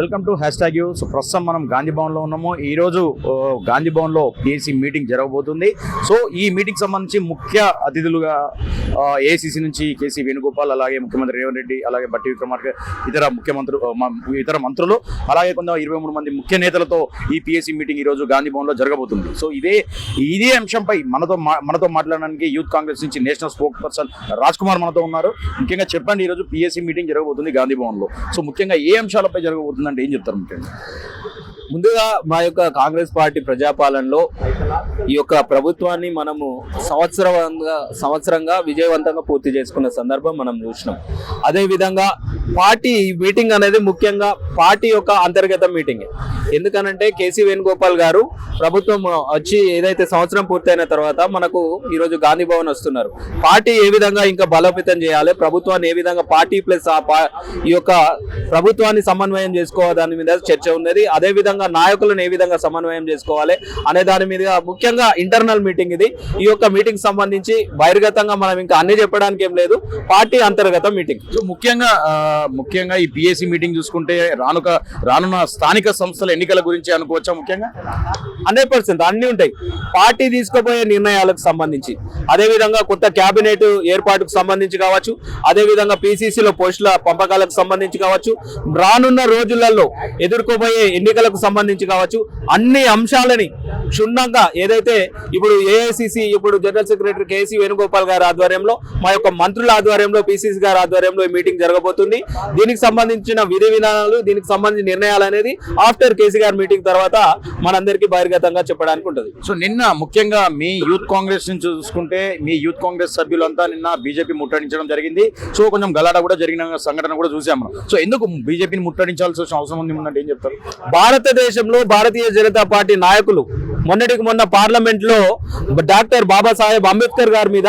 Welcome to hashtag U. So ప్రస్తుతం మనం గాంధీ భవన్లో ఉన్నాము. ఈ రోజు గాంధీ గాంధీ భవన్లో పిఎస్సి మీటింగ్ జరగబోతుంది. సో ఈ మీటింగ్ సంబంధించి ముఖ్య అతిథులుగా ఏసీసీ నుంచి కేసీ వేణుగోపాల్ అలాగే ముఖ్యమంత్రి రేవంత్ రెడ్డి అలాగే బట్టి విక్రమార్క ఇతర ముఖ్యమంత్రులు ఇతర మంత్రులు అలాగే కొంత ఇరవై మూడు మంది ముఖ్య నేతలతో ఈ పిఎస్సి మీటింగ్ ఈ రోజు గాంధీ భవన్లో జరగబోతుంది. సో ఇదే ఇదే అంశంపై మనతో మా- మనతో మాట్లాడడానికి యూత్ కాంగ్రెస్ నుంచి national spokesperson Raj Kumar మనతో ఉన్నారు. ముఖ్యంగా చెప్పండి ఈ రోజు పిఎస్సి మీటింగ్ జరగబోతుంది గాంధీ భవన్లో. సో ముఖ్యంగా ఏ అంశాలపై జరగబోతుంది జరగబోతుందంటే ఏం చెప్తారు ముఖ్యంగా? ముందుగా మా యొక్క కాంగ్రెస్ పార్టీ ప్రజాపాలనలో ఈ యొక్క ప్రభుత్వాన్ని మనము సంవత్సరంగా సంవత్సరంగా విజయవంతంగా పూర్తి చేసుకున్న సందర్భం మనం చూసినాం. అదే విధంగా పార్టీ మీటింగ్ అనేది ముఖ్యంగా పార్టీ యొక్క అంతర్గత మీటింగ్. ఎందుకనంటే కేసీ వేణుగోపాల్ గారు ప్రభుత్వం వచ్చి ఏదైతే సంవత్సరం పూర్తయిన తర్వాత మనకు ఈరోజు గాంధీ భవన్ వస్తున్నారు. పార్టీ ఏ విధంగా ఇంకా బలోపేతం చేయాలి? ప్రభుత్వాన్ని ఏ విధంగా పార్టీ ప్లస్ ఆ ఈ యొక్క ప్రభుత్వాన్ని సమన్వయం చేసుకోవాలి దాని మీద చర్చ ఉన్నది. అదే విధంగా నాయకులను ఏ విధంగా సమన్వయం చేసుకోవాలి అనే దాని మీద ముఖ్యంగా ఇంటర్నల్ మీటింగ్ ఇది. ఈ యొక్క మీటింగ్ సంబంధించి బహిర్గతంగా మనం ఇంకా అన్ని చెప్పడానికి ఏం లేదు. పార్టీ అంతర్గత మీటింగ్. ముఖ్యంగా ముఖ్యంగా ఈ పిఎస్సి మీటింగ్ చూసుకుంటే రానుక రానున్న స్థానిక సంస్థల ఎన్నికల గురించి అనుకోవచ్చా ముఖ్యంగా? హండ్రెడ్ పర్సెంట్ అన్ని ఉంటాయి. పార్టీ తీసుకోబోయే నిర్ణయాలకు సంబంధించి. అదే విధంగా కొత్త కేబినెట్ ఏర్పాటుకు సంబంధించి కావచ్చు అదే విధంగా పిసిసిలో పోస్టుల పంపకాలకు సంబంధించి కావచ్చు. రానున్న రోజులలో ఎదుర్కోబోయే ఎన్నికలకు సంబంధించి కావచ్చు అన్ని అంశాలని క్షుణ్ణంగా ఏదైతే ఇప్పుడు ఏఐసిసి ఇప్పుడు జనరల్ సెక్రటరీ కేసీ వేణుగోపాల్ గారి ఆధ్వర్యంలో మా యొక్క మంత్రుల ఆధ్వర్యంలో పిసిసి గారి ఆధ్వర్యంలో ఈ మీటింగ్ జరగబోతుంది. దీనికి సంబంధించిన విధి విధానాలు దీనికి సంబంధించిన నిర్ణయాలు అనేది ఆఫ్టర్ కేసీ గారి మీటింగ్ తర్వాత మనందరికీ బహిర్గతంగా చెప్పడానికి ఉంటుంది. సో నిన్న ముఖ్యంగా మీ యూత్ కాంగ్రెస్ నుంచి చూసుకుంటే మీ యూత్ కాంగ్రెస్ సభ్యులంతా నిన్న బీజేపీ ముట్టడించడం జరిగింది. సో కొంచెం గలాట కూడా జరిగిన సంఘటన కూడా చూసాం మనం సో ఎందుకు బీజేపీని ముట్టడించాల్సిన అవసరం ఉంది? ఏం చెప్తారు? భారతదేశంలో భారతీయ జనతా పార్టీ నాయకులు. మొన్నటికి మొన్న పార్లమెంట్లో డాక్టర్ బాబాసాహెబ్ అంబేద్కర్ గారి మీద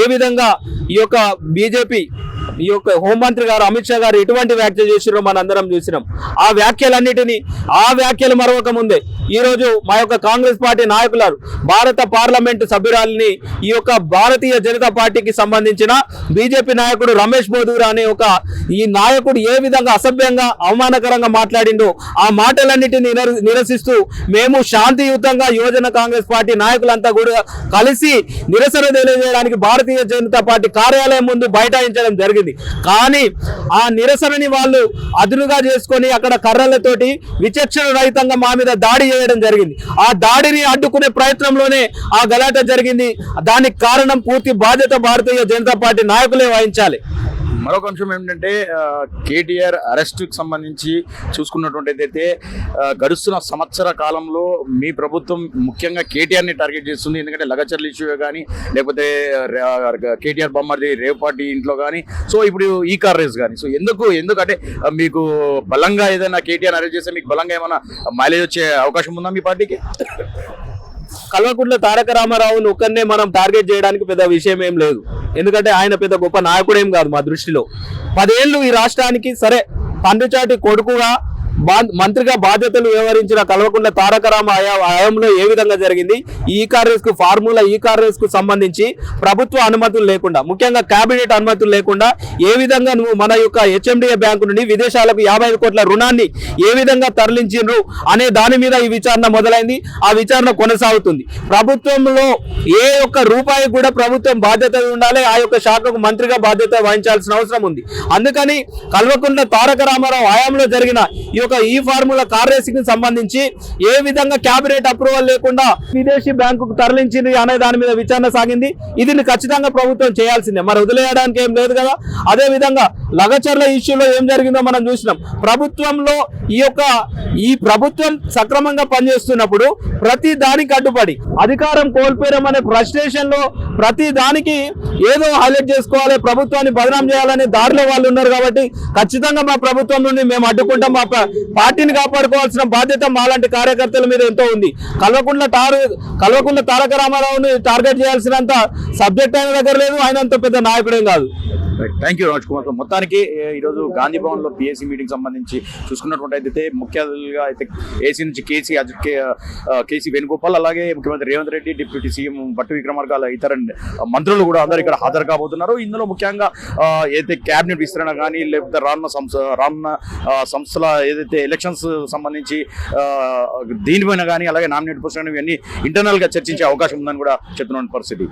ఏ విధంగా ఈ యొక్క బీజేపీ ఈ యొక్క హోంమంత్రి గారు అమిత్ షా గారు ఎటువంటి వ్యాఖ్య చేసిరో మనందరం చూసినాం. ఆ వ్యాఖ్యలన్నిటినీ ఆ వ్యాఖ్యలు మరొక ముందే ఈ రోజు మా యొక్క కాంగ్రెస్ పార్టీ నాయకులు భారత పార్లమెంటు సభ్యురాలిని ఈ యొక్క భారతీయ జనతా పార్టీకి సంబంధించిన బీజేపీ నాయకుడు రమేష్ బోధూరా అనే ఒక ఈ నాయకుడు ఏ విధంగా అసభ్యంగా అవమానకరంగా మాట్లాడిండో ఆ మాటలన్నిటిని నిరసిస్తూ మేము శాంతియుతంగా యువజన కాంగ్రెస్ పార్టీ నాయకులంతా కూడా కలిసి నిరసన తెలియజేయడానికి భారతీయ జనతా పార్టీ కార్యాలయం ముందు బైఠాయించడం జరిగింది. కానీ ఆ నిరసనని వాళ్ళు అదునుగా చేసుకొని అక్కడ కర్రలతోటి విచక్షణ రహితంగా మా మీద దాడి చేయడం జరిగింది. ఆ దాడిని అడ్డుకునే ప్రయత్నంలోనే ఆ గలాట జరిగింది. దానికి కారణం పూర్తి బాధ్యత భారతీయ జనతా పార్టీ నాయకులే వహించాలి. మరొక అంశం ఏంటంటే కేటీఆర్ అరెస్ట్కి సంబంధించి చూసుకున్నటువంటి అయితే గడుస్తున్న సంవత్సర కాలంలో మీ ప్రభుత్వం ముఖ్యంగా కేటీఆర్ని టార్గెట్ చేస్తుంది. ఎందుకంటే లగచర్ల ఇష్యూ కానీ లేకపోతే కేటీఆర్ బొమ్మది రేవ్ పార్టీ ఇంట్లో కానీ సో ఇప్పుడు ఈ కార్ రేస్ కానీ. సో ఎందుకు ఎందుకంటే మీకు బలంగా ఏదైనా కేటీఆర్ అరెస్ట్ చేస్తే మీకు బలంగా ఏమైనా మైలేజ్ వచ్చే అవకాశం ఉందా మీ పార్టీకి? కల్వకుంట్ల తారక రామారావును ఒక్కరినే మనం టార్గెట్ చేయడానికి పెద్ద విషయం ఏం లేదు. ఎందుకంటే ఆయన పెద్ద గొప్ప నాయకుడేం కాదు మా దృష్టిలో. పదేళ్ళు ఈ రాష్ట్రానికి సరే పండుచాటి కొడుకుగా మంత్రిగా బాధ్యతలు వ్యవహరించిన కల్వకుంట్ల తారక రామ హయా- హయాంలో ఏ విధంగా జరిగింది? ఈ కార్కు ఫార్ములా ఈ కార్కు సంబంధించి ప్రభుత్వ అనుమతులు లేకుండా ముఖ్యంగా కేబినెట్ అనుమతులు లేకుండా ఏ విధంగా నువ్వు మన యొక్క హెచ్ఎండిఏ బ్యాంకు నుండి విదేశాలకు యాభై ఐదు కోట్ల రుణాన్ని ఏ విధంగా తరలించిండ్రు అనే దాని మీద ఈ విచారణ మొదలైంది. ఆ విచారణ కొనసాగుతుంది. ప్రభుత్వంలో ఏ ఒక్క రూపాయి కూడా ప్రభుత్వం బాధ్యత ఉండాలి. ఆ యొక్క శాఖకు మంత్రిగా బాధ్యత వహించాల్సిన అవసరం ఉంది. అందుకని కల్వకుంట్ల తారక రామారావు హయాంలో జరిగిన ఈ యొక్క ఈ ఫార్ములా కార్ రేసింగ్కి సంబంధించి ఏ విధంగా క్యాబినెట్ అప్రూవల్ లేకుండా విదేశీ బ్యాంకుకు తరలించింది అనే దాని మీద విచారణ సాగింది. ఇది ఖచ్చితంగా ప్రభుత్వం చేయాల్సిందే. మరి వదిలేయడానికి ఏం లేదు కదా? అదే విధంగా లగచర్ల ఇష్యూలో ఏం జరిగిందో మనం చూసినాం. ప్రభుత్వంలో ఈ యొక్క ఈ ప్రభుత్వం సక్రమంగా పనిచేస్తున్నప్పుడు ప్రతి దానికి అడ్డుపడి అధికారం కోల్పోయామనే ఫ్రస్ట్రేషన్లో ప్రతి దానికి ఏదో హైలైట్ చేసుకోవాలి ప్రభుత్వాన్ని బదనాం చేయాలనే దారిలో వాళ్ళు ఉన్నారు కాబట్టి ఖచ్చితంగా మా ప్రభుత్వం నుండి మేము అడ్డుకుంటాం. మా పార్టీని కాపాడుకోవాల్సిన బాధ్యత మాలాంటి కార్యకర్తల మీద ఎంతో ఉంది. కల్వకుంట్ల తారు కల్వకుంట్ల తారక రామారావుని టార్గెట్ చేయాల్సినంత సబ్జెక్ట్ ఆయన దగ్గర లేదు ఆయన అంత పెద్ద నాయకుడేం కాదు. థ్యాంక్ యూ రాజ్ కుమార్ మొత్తానికి ఈరోజు గాంధీ భవన్లో పిఎస్సి మీటింగ్ సంబంధించి చూసుకున్నటువంటి అయితే ముఖ్య అతిథులుగా అయితే ఏసీ నుంచి కేసీ అజ- కే- కేసీ వేణుగోపాల్ అలాగే ముఖ్యమంత్రి రేవంత్ రెడ్డి డిప్యూటీ సీఎం బట్టు విక్రమార్క ఇతర మంత్రులు కూడా అందరూ ఇక్కడ హాజరు కాబోతున్నారు. ఇందులో ముఖ్యంగా ఏదైతే క్యాబినెట్ విస్తరణ కానీ లేకపోతే రానున్న సంస్థ రానున్న సంస్థల ఏదైతే ఎలక్షన్స్ సంబంధించి దీనిపైన కానీ అలాగే నామినేట్ పోస్ట్ ఇవన్నీ ఇంటర్నల్గా చర్చించే అవకాశం ఉందని కూడా చెప్తున్న పరిస్థితి.